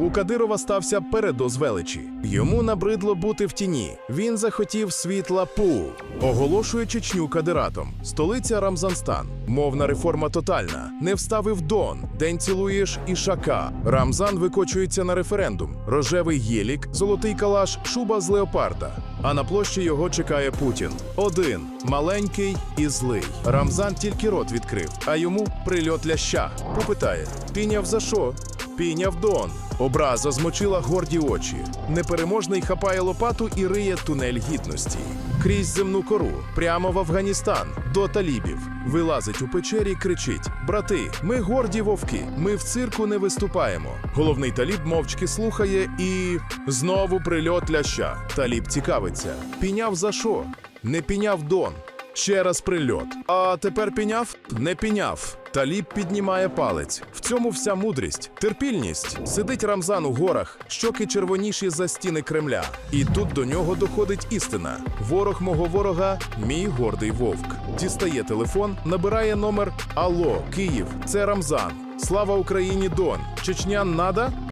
У Кадирова стався передоз величі. Йому набридло бути в тіні. Він захотів світла пу. Оголошує Чечню кадиратом. Столиця Рамзанстан. Мовна реформа тотальна. Не вставив Дон. День цілуєш і шака. Рамзан викочується на референдум. Рожевий єлік, золотий калаш, шуба з леопарда. А на площі його чекає Путін. Один маленький і злий. Рамзан тільки рот відкрив, а йому прильот ляща. Попитає: Піняв за що? Піняв Дон. Образа змочила горді очі. Непереможний хапає лопату і риє тунель гідності. Крізь земну кору, прямо в Афганістан, до талібів. Вилазить у печері, кричить: Брати, ми горді вовки, ми в цирку не виступаємо. Головний таліб мовчки слухає і знову прильот ляща. Таліб цікавиться. Піняв за що? Не піняв Дон. Ще раз прильот. А тепер піняв? Не піняв. Таліб піднімає палець. В цьому вся мудрість, терпільність. Сидить Рамзан у горах, щоки червоніші за стіни Кремля. І тут до нього доходить істина. Ворог мого ворога мій гордий вовк. Дістає телефон, набирає номер Алло, Київ, це Рамзан. Слава Україні, Дон. Чечня нада?